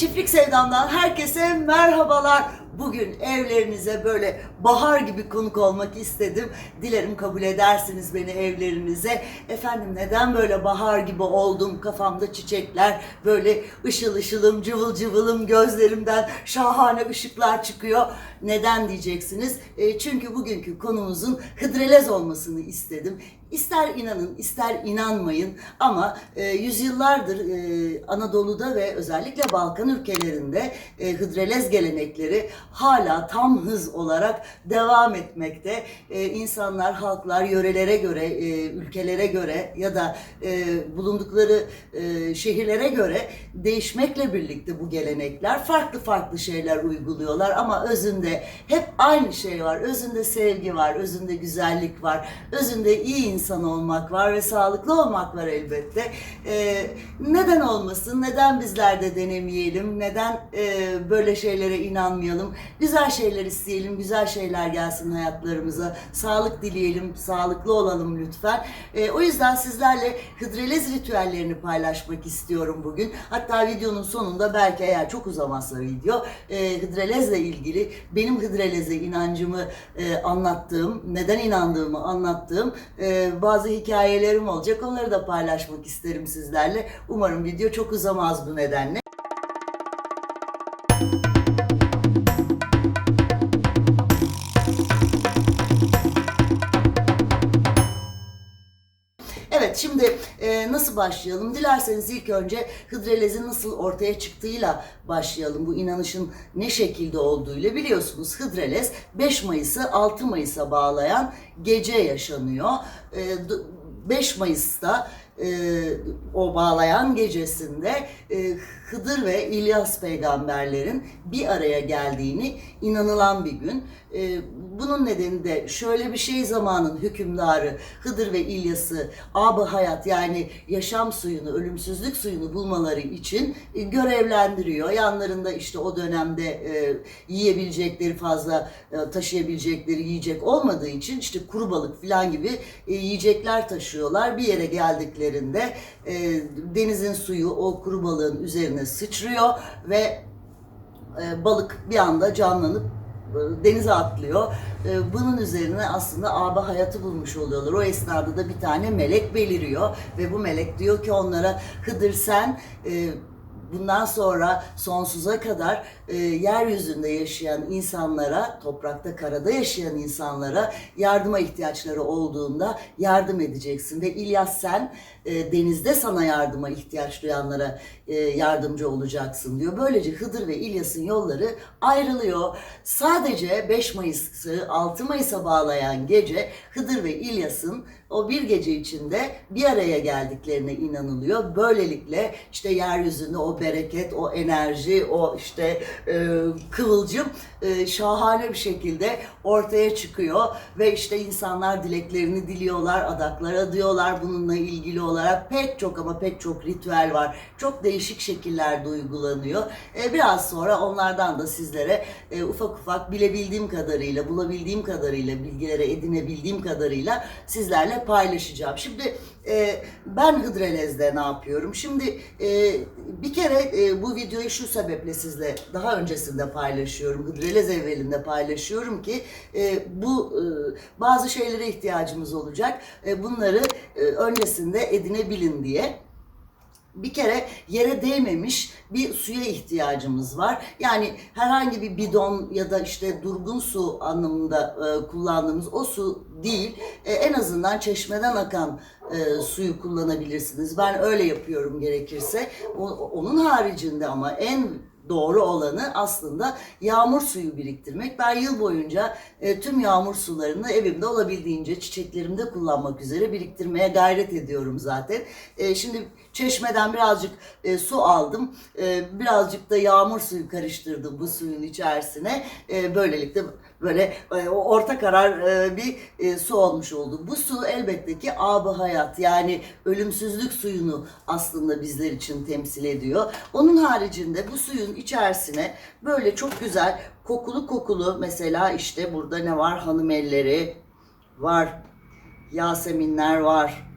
Çiftlik Sevdam'dan herkese merhabalar. Bugün evlerinize böyle bahar gibi konuk olmak istedim. Dilerim kabul edersiniz beni evlerinize. Efendim neden böyle bahar gibi oldum? Kafamda çiçekler, böyle ışıl ışılım, cıvıl cıvılım gözlerimden şahane ışıklar çıkıyor. Neden diyeceksiniz? E, çünkü bugünkü konumuzun hıdrellez olmasını istedim. İster inanın, ister inanmayın ama e, yüzyıllardır e, Anadolu'da ve özellikle Balkan ülkelerinde e, hıdrellez gelenekleri hala tam hız olarak devam etmekte. E, insanlar, halklar yörelere göre, e, ülkelere göre ya da e, bulundukları e, şehirlere göre değişmekle birlikte bu gelenekler farklı farklı şeyler uyguluyorlar ama özünde hep aynı şey var. Özünde sevgi var, özünde güzellik var, özünde iyi insan olmak var ve sağlıklı olmak var elbette. Ee, neden olmasın? Neden bizler de denemeyelim? Neden e, böyle şeylere inanmayalım? Güzel şeyler isteyelim, güzel şeyler gelsin hayatlarımıza. Sağlık dileyelim, sağlıklı olalım lütfen. Ee, o yüzden sizlerle hıdrellez ritüellerini paylaşmak istiyorum bugün. Hatta videonun sonunda belki eğer çok uzamazsa video e, hıdrellezle ilgili benim hıdrelleze inancımı e, anlattığım, neden inandığımı anlattığım e, bazı hikayelerim olacak. Onları da paylaşmak isterim sizlerle. Umarım video çok uzamaz bu nedenle. Şimdi e, nasıl başlayalım? Dilerseniz ilk önce hıdrellezin nasıl ortaya çıktığıyla başlayalım. Bu inanışın ne şekilde olduğuyla biliyorsunuz hıdrellez 5 Mayıs'ı 6 Mayıs'a bağlayan gece yaşanıyor. E, d- 5 Mayıs'ta e, o bağlayan gecesinde e, Hıdır ve İlyas peygamberlerin bir araya geldiğini inanılan bir gün. E, bunun nedeni de şöyle bir şey zamanın hükümdarı Hıdır ve İlyas'ı abı hayat yani yaşam suyunu, ölümsüzlük suyunu bulmaları için e, görevlendiriyor. Yanlarında işte o dönemde e, yiyebilecekleri fazla e, taşıyabilecekleri yiyecek olmadığı için işte kuru balık falan gibi e, yiyecekler taşıyorlar. Bir yere geldiklerinde e, denizin suyu o kuru balığın üzerine sıçrıyor ve e, balık bir anda canlanıp e, denize atlıyor. E, Bunun üzerine aslında aba hayatı bulmuş oluyorlar. O esnada da bir tane melek beliriyor ve bu melek diyor ki onlara Hıdır sen e, bundan sonra sonsuza kadar e, yeryüzünde yaşayan insanlara, toprakta, karada yaşayan insanlara yardıma ihtiyaçları olduğunda yardım edeceksin. Ve İlyas sen e, denizde sana yardıma ihtiyaç duyanlara e, yardımcı olacaksın diyor. Böylece Hıdır ve İlyas'ın yolları ayrılıyor. Sadece 5 Mayıs'ı 6 Mayıs'a bağlayan gece Hıdır ve İlyas'ın o bir gece içinde bir araya geldiklerine inanılıyor. Böylelikle işte yeryüzünde o bereket, o enerji, o işte e, kıvılcım e, şahane bir şekilde ortaya çıkıyor ve işte insanlar dileklerini diliyorlar, adaklar adıyorlar bununla ilgili olarak pek çok ama pek çok ritüel var. Çok değişik şekillerde uygulanıyor. E, biraz sonra onlardan da sizlere e, ufak ufak bilebildiğim kadarıyla, bulabildiğim kadarıyla, bilgilere edinebildiğim kadarıyla sizlerle paylaşacağım. Şimdi e, ben Hıdrellez'de ne yapıyorum? Şimdi e, bir kere e, bu videoyu şu sebeple sizle daha öncesinde paylaşıyorum. Hıdrellez evvelinde paylaşıyorum ki e, bu e, bazı şeylere ihtiyacımız olacak. E, bunları e, öncesinde edinebilin diye bir kere yere değmemiş bir suya ihtiyacımız var. Yani herhangi bir bidon ya da işte durgun su anlamında e, kullandığımız o su değil. E, en azından çeşmeden akan e, suyu kullanabilirsiniz. Ben öyle yapıyorum gerekirse. O, onun haricinde ama en doğru olanı aslında yağmur suyu biriktirmek. Ben yıl boyunca e, tüm yağmur sularını evimde olabildiğince çiçeklerimde kullanmak üzere biriktirmeye gayret ediyorum zaten. E, şimdi çeşmeden birazcık e, su aldım. E, birazcık da yağmur suyu karıştırdım bu suyun içerisine. E, böylelikle böyle e, orta karar e, bir e, su olmuş oldu. Bu su elbette ki abı hayat yani ölümsüzlük suyunu aslında bizler için temsil ediyor. Onun haricinde bu suyun içerisine böyle çok güzel kokulu kokulu mesela işte burada ne var hanım elleri var Yaseminler var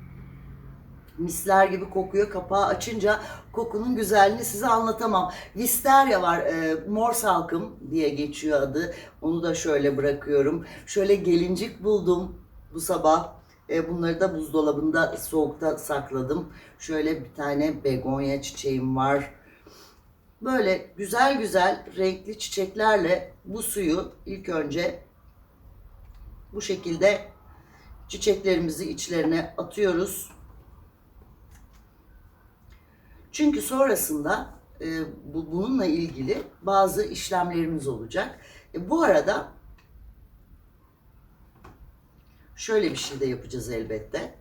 misler gibi kokuyor. Kapağı açınca kokunun güzelliğini size anlatamam. Wisteria var, e, mor salkım diye geçiyor adı. Onu da şöyle bırakıyorum. Şöyle gelincik buldum bu sabah. E, bunları da buzdolabında soğukta sakladım. Şöyle bir tane begonya çiçeğim var. Böyle güzel güzel renkli çiçeklerle bu suyu ilk önce bu şekilde çiçeklerimizi içlerine atıyoruz. Çünkü sonrasında e, bu, bununla ilgili bazı işlemlerimiz olacak. E, bu arada şöyle bir şey de yapacağız elbette.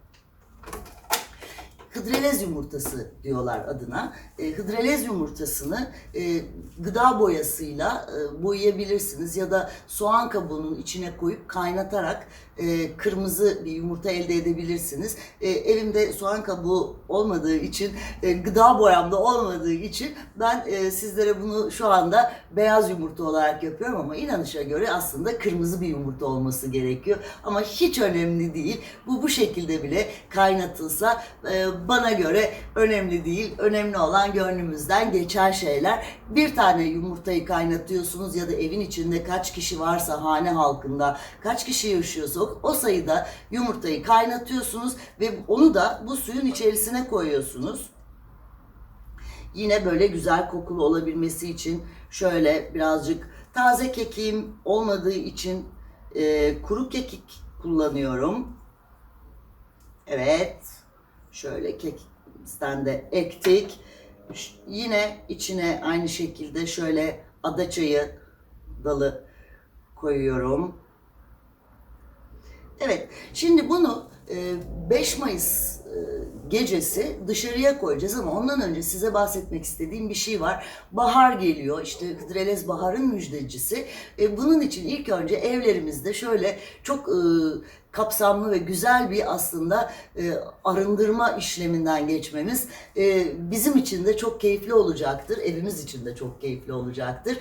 Hıdrellez yumurtası diyorlar adına. E, hıdrellez yumurtasını e, gıda boyasıyla e, boyayabilirsiniz ya da soğan kabuğunun içine koyup kaynatarak e, kırmızı bir yumurta elde edebilirsiniz. E, elimde soğan kabuğu olmadığı için, e, gıda boyamda olmadığı için ben e, sizlere bunu şu anda beyaz yumurta olarak yapıyorum ama inanışa göre aslında kırmızı bir yumurta olması gerekiyor. Ama hiç önemli değil. Bu bu şekilde bile kaynatılsa e, bana göre önemli değil. Önemli olan gönlümüzden geçen şeyler. Bir tane yumurtayı kaynatıyorsunuz ya da evin içinde kaç kişi varsa hane halkında kaç kişi yaşıyorsa o- sayıda yumurtayı kaynatıyorsunuz ve onu da bu suyun içerisine koyuyorsunuz. Yine böyle güzel kokulu olabilmesi için şöyle birazcık taze kekiğim olmadığı için e, kuru kekik kullanıyorum. Evet. Şöyle kekimizden de ektik. Yine içine aynı şekilde şöyle adaçayı dalı koyuyorum. Evet, şimdi bunu e, 5 Mayıs e, gecesi dışarıya koyacağız ama ondan önce size bahsetmek istediğim bir şey var. Bahar geliyor, işte Hıdrellez baharın müjdecisi. E, Bunun için ilk önce evlerimizde şöyle çok e, kapsamlı ve güzel bir aslında e, arındırma işleminden geçmemiz bizim için de çok keyifli olacaktır. Evimiz için de çok keyifli olacaktır.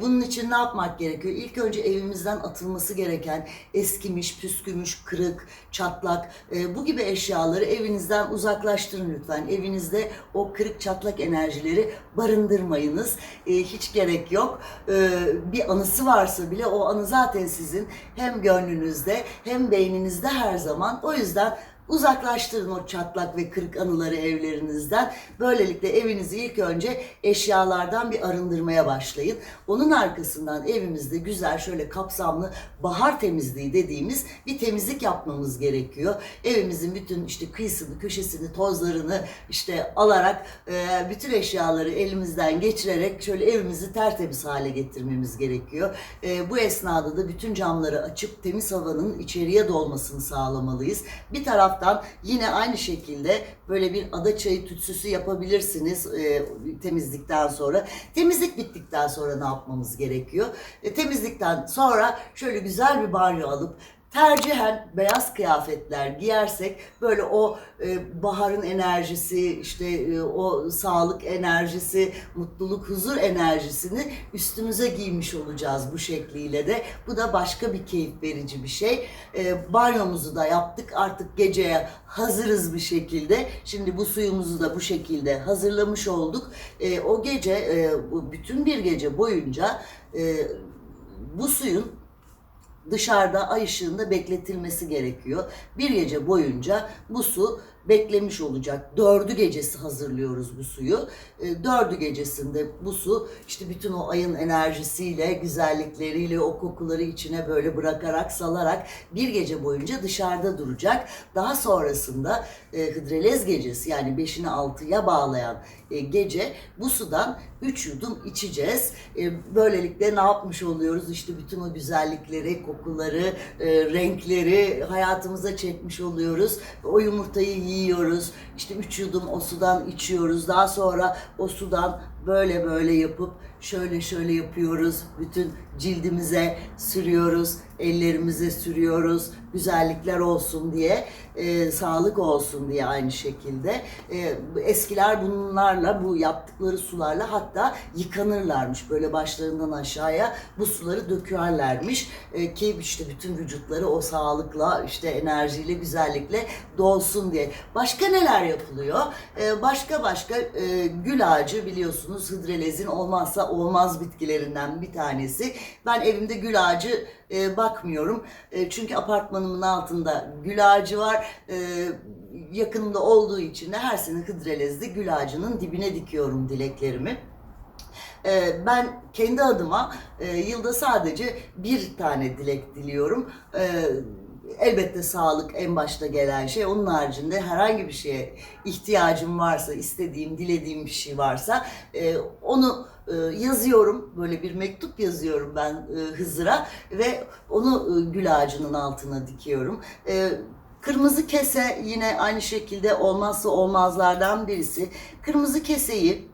Bunun için ne yapmak gerekiyor? İlk önce evimizden atılması gereken eskimiş, püskümüş, kırık, çatlak bu gibi eşyaları evinizden uzaklaştırın lütfen. Evinizde o kırık çatlak enerjileri barındırmayınız. E, hiç gerek yok. E, bir anısı varsa bile o anı zaten sizin hem gönlünüzde hem beyninizde her zaman. O yüzden uzaklaştırın o çatlak ve kırık anıları evlerinizden. Böylelikle evinizi ilk önce eşyalardan bir arındırmaya başlayın. Onun arkasından evimizde güzel şöyle kapsamlı bahar temizliği dediğimiz bir temizlik yapmamız gerekiyor. Evimizin bütün işte kıyısını, köşesini, tozlarını işte alarak e, bütün eşyaları elimizden geçirerek şöyle evimizi tertemiz hale getirmemiz gerekiyor. E, bu esnada da bütün camları açıp temiz havanın içeriye dolmasını sağlamalıyız. Bir taraftan yine aynı şekilde böyle bir ada çayı tütsüsü yapabilirsiniz e, temizlikten sonra. Temizlik bittikten sonra ne yapmamız gerekiyor? E, temizlikten sonra şöyle güzel bir banyo alıp tercihen beyaz kıyafetler giyersek böyle o e, baharın enerjisi işte e, o sağlık enerjisi mutluluk huzur enerjisini üstümüze giymiş olacağız bu şekliyle de. Bu da başka bir keyif verici bir şey. E, banyomuzu da yaptık. Artık geceye hazırız bir şekilde. Şimdi bu suyumuzu da bu şekilde hazırlamış olduk. E, o gece e, bütün bir gece boyunca e, bu suyun dışarıda ay ışığında bekletilmesi gerekiyor. Bir gece boyunca bu su beklemiş olacak. Dördü gecesi hazırlıyoruz bu suyu. E, dördü gecesinde bu su işte bütün o ayın enerjisiyle, güzellikleriyle, o kokuları içine böyle bırakarak, salarak bir gece boyunca dışarıda duracak. Daha sonrasında e, Hıdrellez gecesi yani 5'ini 6'ya bağlayan e, gece bu sudan 3 yudum içeceğiz. E, böylelikle ne yapmış oluyoruz? İşte bütün o güzellikleri, kokuları, e, renkleri hayatımıza çekmiş oluyoruz. O yumurtayı yiyoruz. İşte 3 yudum o sudan içiyoruz. Daha sonra o sudan böyle böyle yapıp şöyle şöyle yapıyoruz. Bütün cildimize sürüyoruz. ellerimize sürüyoruz. Güzellikler olsun diye, e, sağlık olsun diye aynı şekilde. E, eskiler bunlarla, bu yaptıkları sularla hatta yıkanırlarmış. Böyle başlarından aşağıya bu suları dökerlermiş. E, ki işte bütün vücutları o sağlıkla, işte enerjiyle, güzellikle dolsun diye. Başka neler yapılıyor? E, başka başka e, gül ağacı biliyorsunuz hidrelezin olmazsa olmaz bitkilerinden bir tanesi. Ben evimde gül ağacı e, bakmıyorum. E, çünkü apartmanımın altında gül ağacı var. E, yakınımda olduğu için de her sene hidrelezde gül ağacının dibine dikiyorum dileklerimi. E, ben kendi adıma e, yılda sadece bir tane dilek diliyorum. E, elbette sağlık en başta gelen şey. Onun haricinde herhangi bir şeye ihtiyacım varsa, istediğim, dilediğim bir şey varsa onu yazıyorum. Böyle bir mektup yazıyorum ben e, Hızır'a ve onu e, gül ağacının altına dikiyorum. E, Kırmızı kese yine aynı şekilde olmazsa olmazlardan birisi. Kırmızı keseyi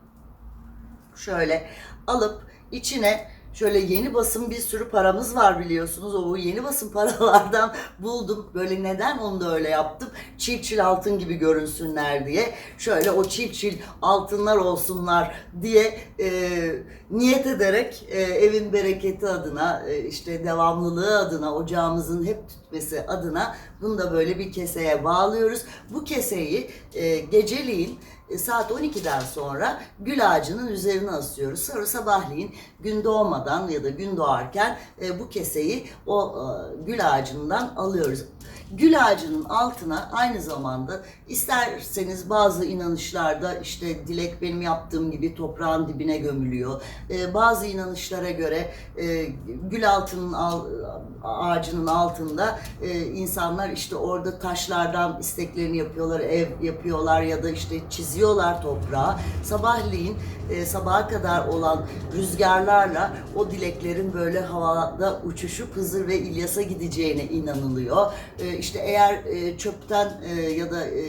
şöyle alıp içine şöyle yeni basım bir sürü paramız var biliyorsunuz. O yeni basım paralardan buldum. Böyle neden onu da öyle yaptım? Çil çil altın gibi görünsünler diye. Şöyle o çil çil altınlar olsunlar diye e, niyet ederek e, evin bereketi adına, e, işte devamlılığı adına, ocağımızın hep tütmesi adına bunu da böyle bir keseye bağlıyoruz. Bu keseyi e, geceliğin e, saat 12'den sonra gül ağacının üzerine asıyoruz. Sonra sabahleyin gün doğmadan ya da gün doğarken e, bu keseyi o e, gül ağacından alıyoruz. Gül ağacının altına aynı zamanda isterseniz bazı inanışlarda işte dilek benim yaptığım gibi toprağın dibine gömülüyor. E, bazı inanışlara göre e, gül altının al, ağacının altında e, insanlar işte orada taşlardan isteklerini yapıyorlar, ev yapıyorlar ya da işte çiziyorlar toprağa. Sabahleyin e, sabaha kadar olan rüzgarlarla o dileklerin böyle havada uçuşup Hızır ve İlyas'a gideceğine inanılıyor. E, işte eğer e, çöpten e, ya da e,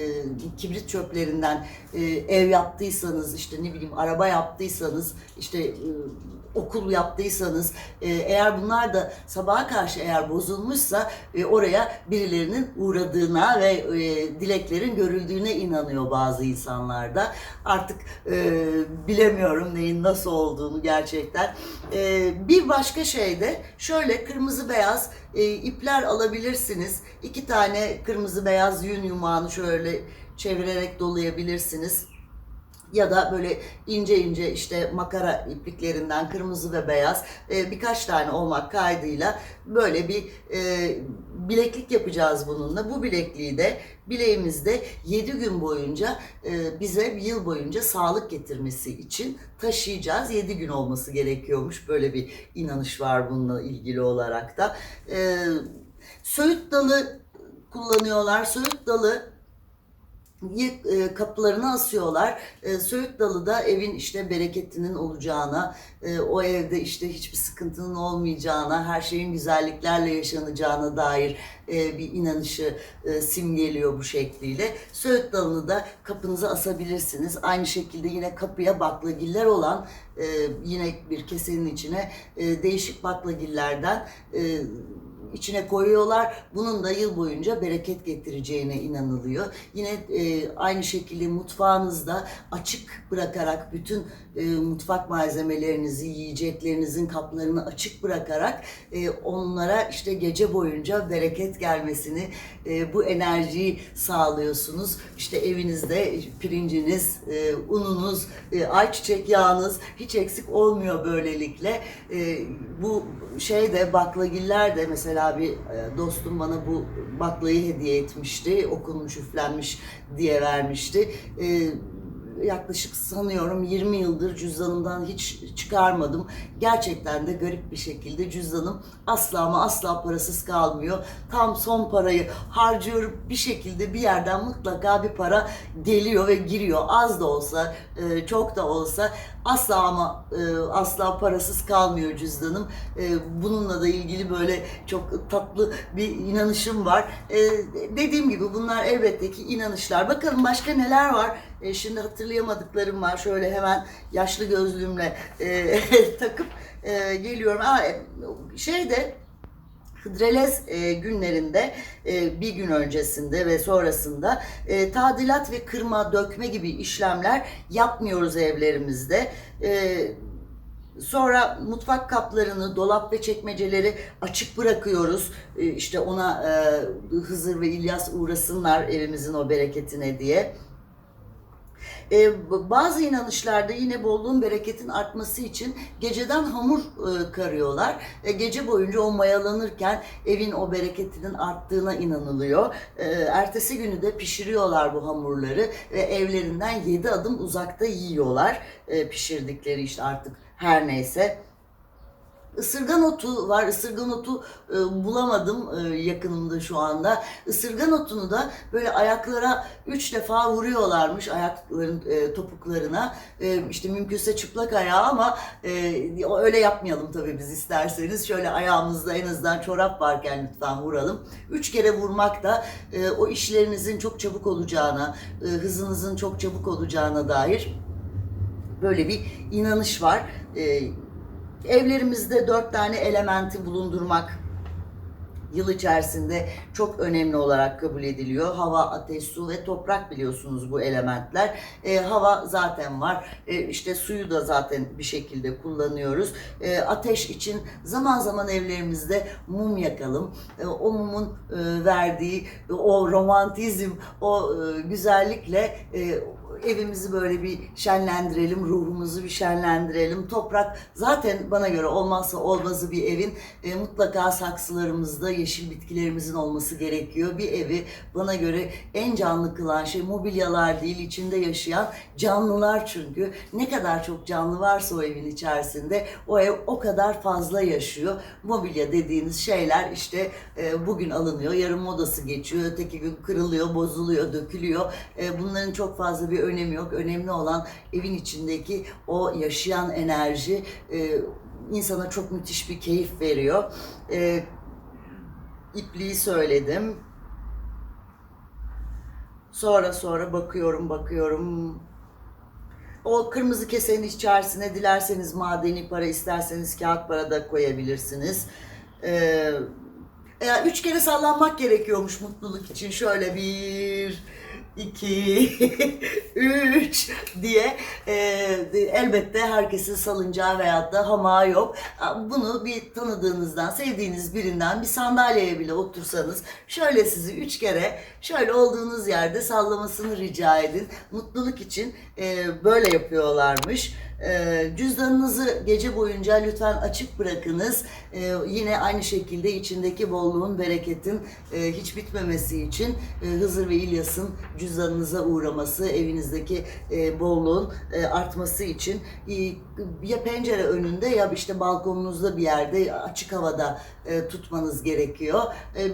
kibrit çöplerinden e, ev yaptıysanız, işte ne bileyim araba yaptıysanız, işte e, okul yaptıysanız e, eğer bunlar da sabaha karşı eğer bozulmuşsa e, oraya birilerinin uğradığına ve e, dileklerin görüldüğüne inanıyor bazı insanlarda. Artık e, bilemiyorum neyin nasıl olduğunu gerçekten. E, bir başka şey de şöyle kırmızı beyaz e, ipler alabilirsiniz. İki tane kırmızı beyaz yün yumağını şöyle çevirerek dolayabilirsiniz ya da böyle ince ince işte makara ipliklerinden kırmızı ve beyaz e, birkaç tane olmak kaydıyla böyle bir e, bileklik yapacağız bununla. Bu bilekliği de bileğimizde 7 gün boyunca e, bize yıl boyunca sağlık getirmesi için taşıyacağız. 7 gün olması gerekiyormuş. Böyle bir inanış var bununla ilgili olarak da. Söğüt dalı kullanıyorlar. Söğüt dalı e, kapılarına asıyorlar. E, Söğüt dalı da evin işte bereketinin olacağına, e, o evde işte hiçbir sıkıntının olmayacağına, her şeyin güzelliklerle yaşanacağına dair bir inanışı simgeliyor bu şekliyle. Söğüt dalını da kapınıza asabilirsiniz. Aynı şekilde yine kapıya baklagiller olan yine bir kesenin içine değişik baklagillerden içine koyuyorlar. Bunun da yıl boyunca bereket getireceğine inanılıyor. Yine e, aynı şekilde mutfağınızda açık bırakarak bütün e, mutfak malzemelerinizi, yiyeceklerinizin kaplarını açık bırakarak e, onlara işte gece boyunca bereket gelmesini, e, bu enerjiyi sağlıyorsunuz. İşte evinizde pirinciniz, e, ununuz, e, ayçiçek yağınız hiç eksik olmuyor böylelikle. E, bu şeyde baklagiller de mesela bir e, dostum bana bu baklayı hediye etmişti. Okunmuş, üflenmiş diye vermişti. E, yaklaşık sanıyorum 20 yıldır cüzdanımdan hiç çıkarmadım. Gerçekten de garip bir şekilde cüzdanım asla ama asla parasız kalmıyor. Tam son parayı harcıyorum bir şekilde bir yerden mutlaka bir para geliyor ve giriyor. Az da olsa, e, çok da olsa asla ama e, asla parasız kalmıyor cüzdanım. E, bununla da ilgili böyle çok tatlı bir inanışım var. Dediğim gibi bunlar elbette ki inanışlar. Bakalım başka neler var? Şimdi hatırlayamadıklarım var. Şöyle hemen yaşlı gözlüğümle takıp geliyorum. Aa, şeyde Hıdrellez e, günlerinde e, bir gün öncesinde ve sonrasında e, tadilat ve kırma, dökme gibi işlemler yapmıyoruz evlerimizde. E, Sonra mutfak kaplarını, dolap ve çekmeceleri açık bırakıyoruz. E, İşte ona e, Hızır ve İlyas uğrasınlar evimizin o bereketine diye. E, bazı inanışlarda yine bolluğun bereketin artması için geceden hamur e, karıyorlar. E, gece boyunca o mayalanırken evin o bereketinin arttığına inanılıyor. E, ertesi günü de pişiriyorlar bu hamurları ve evlerinden 7 adım uzakta yiyorlar. E, pişirdikleri işte artık her neyse. Isırgan otu var. Isırgan otu e, bulamadım e, yakınımda şu anda. Isırgan otunu da böyle ayaklara üç defa vuruyorlarmış ayakların e, topuklarına. E, işte mümkünse çıplak ayağı ama e, öyle yapmayalım tabii biz isterseniz. Şöyle ayağımızda en azından çorap varken lütfen vuralım. Üç kere vurmak da e, o işlerinizin çok çabuk olacağına, e, hızınızın çok çabuk olacağına dair böyle bir inanış var. E, Evlerimizde dört tane elementi bulundurmak yıl içerisinde çok önemli olarak kabul ediliyor. Hava, ateş, su ve toprak biliyorsunuz bu elementler. Ee, hava zaten var. Ee, işte suyu da zaten bir şekilde kullanıyoruz. Ee, ateş için zaman zaman evlerimizde mum yakalım. Ee, o mumun e, verdiği o romantizm, o e, güzellikle e, evimizi böyle bir şenlendirelim, ruhumuzu bir şenlendirelim. Toprak zaten bana göre olmazsa olmazı bir evin e, mutlaka saksılarımızda yeşil bitkilerimizin olması gerekiyor. Bir evi bana göre en canlı kılan şey mobilyalar değil, içinde yaşayan canlılar çünkü. Ne kadar çok canlı varsa o evin içerisinde o ev o kadar fazla yaşıyor. Mobilya dediğiniz şeyler işte e, bugün alınıyor, yarın modası geçiyor, öteki gün kırılıyor, bozuluyor, dökülüyor. E, bunların çok fazla bir önemi yok. Önemli olan evin içindeki o yaşayan enerji e, insana çok müthiş bir keyif veriyor. E, ipliği söyledim. Sonra sonra bakıyorum bakıyorum. O kırmızı kesenin içerisine dilerseniz madeni para isterseniz kağıt para da koyabilirsiniz. Ee, üç kere sallanmak gerekiyormuş mutluluk için. Şöyle bir, iki, üç diye e, elbette herkesin salıncağı veyahut da hamağı yok. Bunu bir tanıdığınızdan, sevdiğiniz birinden bir sandalyeye bile otursanız şöyle sizi üç kere şöyle olduğunuz yerde sallamasını rica edin. Mutluluk için e, böyle yapıyorlarmış. E, cüzdanınızı gece boyunca lütfen açık bırakınız. E, yine aynı şekilde içindeki bolluğun, bereketin e, hiç bitmemesi için e, Hızır ve İlyas'ın cüzdanınıza uğraması, evinizdeki e, bolluğun artması için ya pencere önünde ya işte balkonunuzda bir yerde açık havada tutmanız gerekiyor.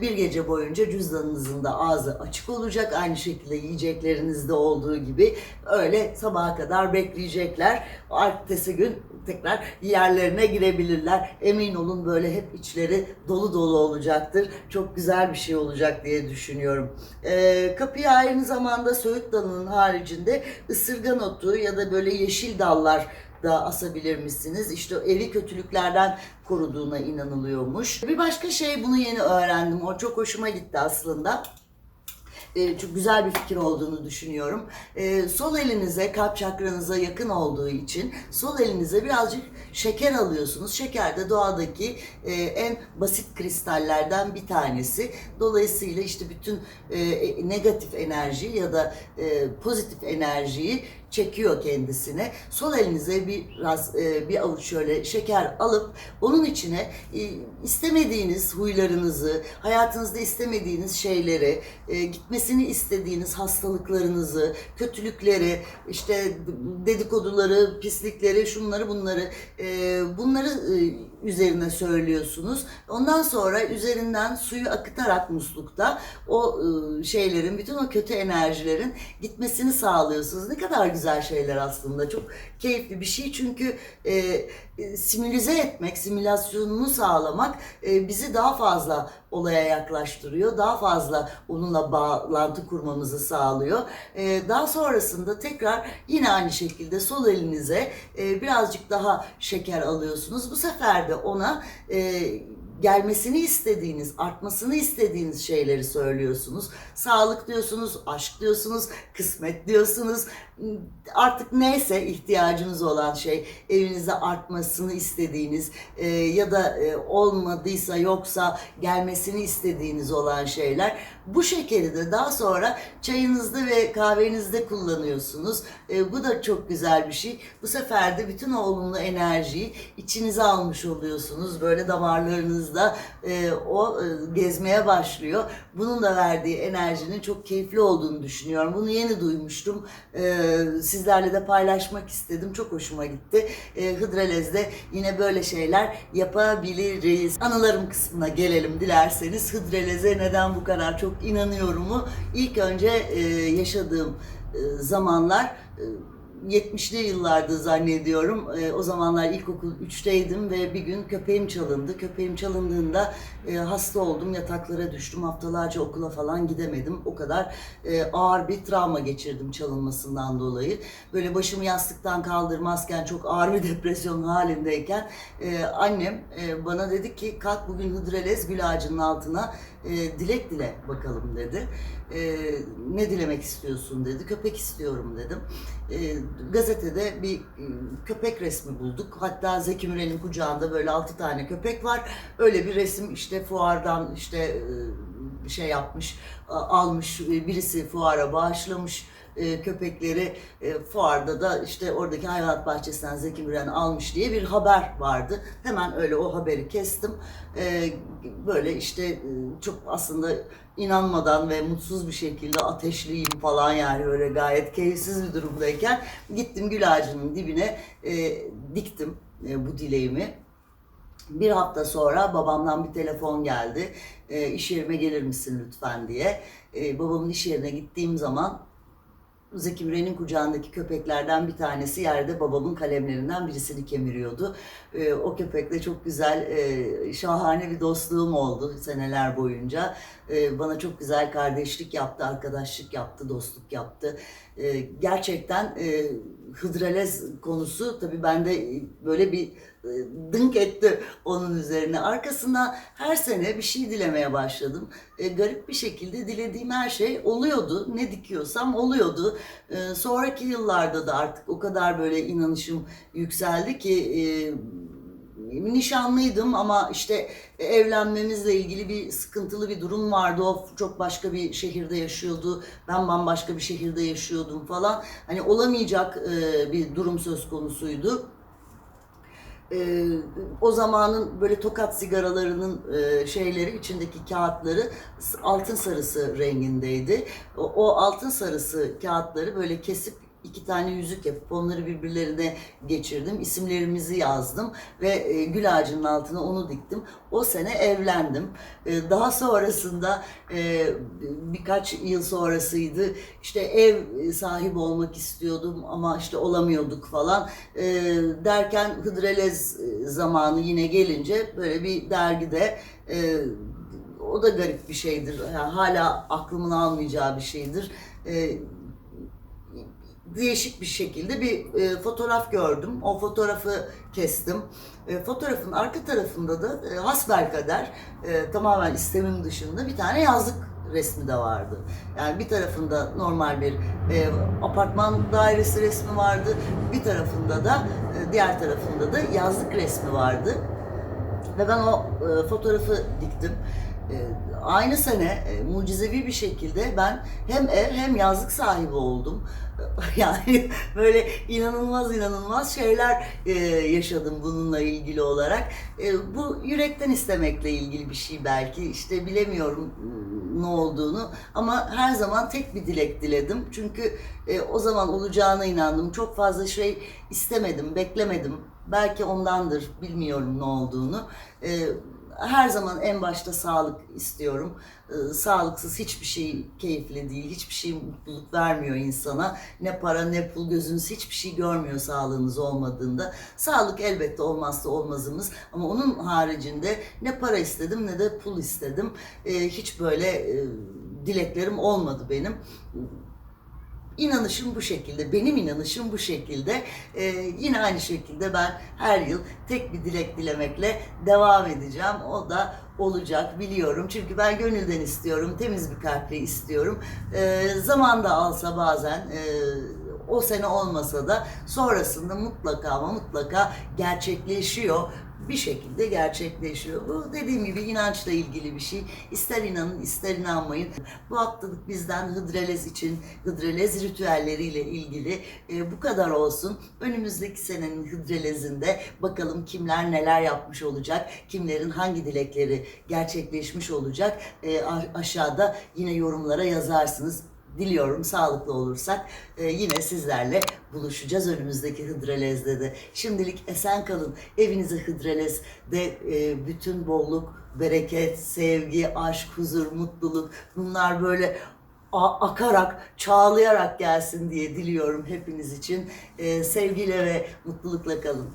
Bir gece boyunca cüzdanınızın da ağzı açık olacak. Aynı şekilde yiyeceklerinizde olduğu gibi öyle sabaha kadar bekleyecekler. Ertesi gün tekrar yerlerine girebilirler. Emin olun böyle hep içleri dolu dolu olacaktır. Çok güzel bir şey olacak diye düşünüyorum. Ee, kapıya aynı zamanda söğüt dalının haricinde ısırgan otu ya da böyle yeşil dallar da asabilir misiniz? İşte evi kötülüklerden koruduğuna inanılıyormuş. Bir başka şey bunu yeni öğrendim. O çok hoşuma gitti aslında e, çok güzel bir fikir olduğunu düşünüyorum. E, sol elinize, kalp çakranıza yakın olduğu için sol elinize birazcık şeker alıyorsunuz. Şeker de doğadaki e, en basit kristallerden bir tanesi. Dolayısıyla işte bütün negatif enerji ya da pozitif enerjiyi çekiyor kendisine. Sol elinize biraz e, bir avuç şöyle şeker alıp onun içine e, istemediğiniz huylarınızı, hayatınızda istemediğiniz şeyleri, e, gitmesini istediğiniz hastalıklarınızı, kötülükleri, işte dedikoduları, pislikleri, şunları bunları e, bunları e, üzerine söylüyorsunuz. Ondan sonra üzerinden suyu akıtarak muslukta o e, şeylerin, bütün o kötü enerjilerin gitmesini sağlıyorsunuz. Ne kadar güzel şeyler aslında. Çok keyifli bir şey çünkü e, e, simülize etmek, simülasyonunu sağlamak e, bizi daha fazla olaya yaklaştırıyor. Daha fazla onunla bağlantı kurmamızı sağlıyor. E, daha sonrasında tekrar yine aynı şekilde sol elinize e, birazcık daha şeker alıyorsunuz. Bu sefer de ona e, gelmesini istediğiniz, artmasını istediğiniz şeyleri söylüyorsunuz. Sağlık diyorsunuz, aşk diyorsunuz, kısmet diyorsunuz. Artık neyse ihtiyacınız olan şey, evinizde artmasını istediğiniz e, ya da e, olmadıysa yoksa gelmesini istediğiniz olan şeyler. Bu şekeri de daha sonra çayınızda ve kahvenizde kullanıyorsunuz. E, bu da çok güzel bir şey. Bu sefer de bütün olumlu enerjiyi içinize almış oluyorsunuz. Böyle damarlarınızda e, o e, gezmeye başlıyor. Bunun da verdiği enerjinin çok keyifli olduğunu düşünüyorum. Bunu yeni duymuştum. E, sizlerle de paylaşmak istedim. Çok hoşuma gitti. E, Hıdrellez'de yine böyle şeyler yapabiliriz. Anılarım kısmına gelelim dilerseniz. Hıdrellez'e neden bu kadar çok inanıyorumu ilk önce e, yaşadığım e, zamanlar e, 70'li yıllardı zannediyorum. E, o zamanlar ilkokul 3'teydim ve bir gün köpeğim çalındı. Köpeğim çalındığında e, hasta oldum, yataklara düştüm. Haftalarca okula falan gidemedim. O kadar e, ağır bir travma geçirdim çalınmasından dolayı. Böyle başımı yastıktan kaldırmazken çok ağır bir depresyon halindeyken e, annem e, bana dedi ki kalk bugün hıdrellez gül ağacının altına e, dilek dile bakalım dedi. E, ne dilemek istiyorsun dedi. Köpek istiyorum dedim. E, gazetede bir e, köpek resmi bulduk. Hatta Zeki Müren'in kucağında böyle altı tane köpek var. Öyle bir resim işte fuardan işte e, şey yapmış, a- almış e, birisi fuara bağışlamış e, köpekleri e, fuarda da işte oradaki hayvanat bahçesinden Zeki Müren almış diye bir haber vardı. Hemen öyle o haberi kestim. E, böyle işte e, çok aslında inanmadan ve mutsuz bir şekilde ateşliyim falan yani öyle gayet keyifsiz bir durumdayken gittim gül ağacının dibine e, diktim e, bu dileğimi. Bir hafta sonra babamdan bir telefon geldi. E, iş yerime gelir misin lütfen diye. E, babamın iş yerine gittiğim zaman Zeki Müren'in kucağındaki köpeklerden bir tanesi yerde babamın kalemlerinden birisini kemiriyordu. Ee, o köpekle çok güzel, e, şahane bir dostluğum oldu seneler boyunca. Ee, bana çok güzel kardeşlik yaptı, arkadaşlık yaptı, dostluk yaptı. Ee, gerçekten e, hıdrellez konusu tabii bende böyle bir e, dınk etti onun üzerine. Arkasından her sene bir şey dilemeye başladım. E, garip bir şekilde dilediğim her şey oluyordu. Ne dikiyorsam oluyordu. E, sonraki yıllarda da artık o kadar böyle inanışım yükseldi ki e, nişanlıydım ama işte evlenmemizle ilgili bir sıkıntılı bir durum vardı. O çok başka bir şehirde yaşıyordu. Ben bambaşka bir şehirde yaşıyordum falan. Hani olamayacak e, bir durum söz konusuydu. Ee, o zamanın böyle tokat sigaralarının e, şeyleri içindeki kağıtları altın sarısı rengindeydi. O, o altın sarısı kağıtları böyle kesip iki tane yüzük yapıp onları birbirlerine geçirdim. İsimlerimizi yazdım ve e, gül ağacının altına onu diktim. O sene evlendim. E, daha sonrasında e, birkaç yıl sonrasıydı. İşte ev sahibi olmak istiyordum ama işte olamıyorduk falan. E, derken Hıdrellez e, zamanı yine gelince böyle bir dergide e, o da garip bir şeydir. Yani hala aklımın almayacağı bir şeydir. E, değişik bir şekilde bir e, fotoğraf gördüm. O fotoğrafı kestim. E, fotoğrafın arka tarafında da e, hasbelkader e, tamamen istemim dışında bir tane yazlık resmi de vardı. Yani bir tarafında normal bir e, apartman dairesi resmi vardı. Bir tarafında da e, diğer tarafında da yazlık resmi vardı. Ve ben o e, fotoğrafı diktim. E, aynı sene e, mucizevi bir şekilde ben hem ev hem yazlık sahibi oldum. Yani böyle inanılmaz inanılmaz şeyler e, yaşadım bununla ilgili olarak. E, bu yürekten istemekle ilgili bir şey belki. İşte bilemiyorum ne olduğunu ama her zaman tek bir dilek diledim. Çünkü e, o zaman olacağına inandım. Çok fazla şey istemedim, beklemedim. Belki ondandır, bilmiyorum ne olduğunu. E, her zaman en başta sağlık istiyorum. Ee, sağlıksız hiçbir şey keyifli değil, hiçbir şey mutluluk vermiyor insana. Ne para ne pul gözünüz hiçbir şey görmüyor sağlığınız olmadığında. Sağlık elbette olmazsa olmazımız ama onun haricinde ne para istedim ne de pul istedim. Ee, hiç böyle e, dileklerim olmadı benim İnanışım bu şekilde, benim inanışım bu şekilde. Ee, yine aynı şekilde ben her yıl tek bir dilek dilemekle devam edeceğim. O da olacak biliyorum. Çünkü ben gönülden istiyorum, temiz bir kalple istiyorum. Ee, zaman da alsa bazen, e, o sene olmasa da sonrasında mutlaka ama mutlaka gerçekleşiyor bir şekilde gerçekleşiyor. Bu dediğim gibi inançla ilgili bir şey. İster inanın ister inanmayın. Bu haftalık bizden Hıdrellez için Hıdrellez ritüelleriyle ilgili e, bu kadar olsun. Önümüzdeki senenin Hıdrellez'inde bakalım kimler neler yapmış olacak, kimlerin hangi dilekleri gerçekleşmiş olacak. E, aşağıda yine yorumlara yazarsınız. Diliyorum sağlıklı olursak e, yine sizlerle buluşacağız önümüzdeki Hıdrellez'de de. Şimdilik esen kalın. Evinize Hıdrellez de e, bütün bolluk, bereket, sevgi, aşk, huzur, mutluluk bunlar böyle akarak, çağlayarak gelsin diye diliyorum hepiniz için. E, sevgiyle ve mutlulukla kalın.